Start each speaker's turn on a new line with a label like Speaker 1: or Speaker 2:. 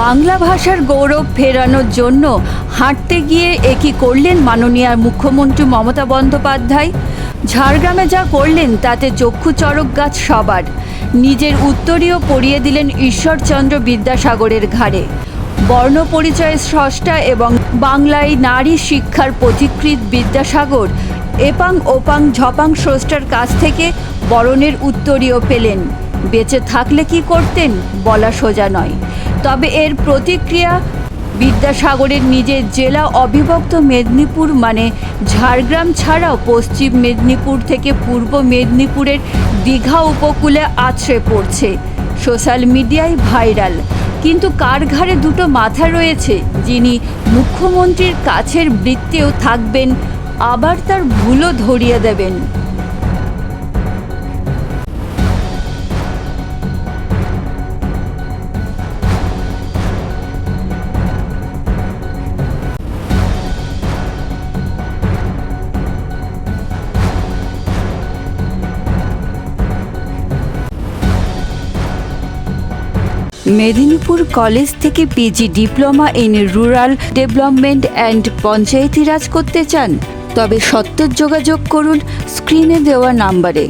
Speaker 1: বাংলা ভাষার গৌরব ফেরানোর জন্য হাঁটতে গিয়ে একই করলেন মাননীয় মুখ্যমন্ত্রী মমতা বন্দ্যোপাধ্যায়? ঝাড়গ্রামে যা করলেন তাতে চক্ষু চড়ক গাছ সবার। নিজের উত্তরীয় পরিয়ে দিলেন ঈশ্বরচন্দ্র বিদ্যাসাগরের ঘাড়ে। বর্ণ পরিচয়ের স্রষ্টা এবং বাংলায় নারী শিক্ষার পথিকৃৎ বিদ্যাসাগর এপাং ওপাং ঝপাং স্রষ্টার কাছ থেকে বরণের উত্তরীয় পেলেন। বেঁচে থাকলে কি করতেন বলা সোজা নয়। তবে এর প্রতিক্রিয়া বিদ্যাসাগরের নিজের জেলা অবিভক্ত মেদিনীপুর মানে ঝাড়গ্রাম ছাড়াও পশ্চিম মেদিনীপুর থেকে পূর্ব মেদিনীপুরের দীঘা উপকূলে আছড়ে পড়ছে। সোশ্যাল মিডিয়ায় ভাইরাল। কিন্তু কার ঘাড়ে দুটো মাথা রয়েছে? যিনি মুখ্যমন্ত্রীর কাছের বৃত্তেও থাকবেন, আবার তার ভুলও ধরিয়ে দেবেন। মেদিনীপুর কলেজ থেকে PG diploma in rural development and panchayati raj করতে চান, তবে সত্তর যোগাযোগ করুন স্ক্রিনে দেওয়া নাম্বারে।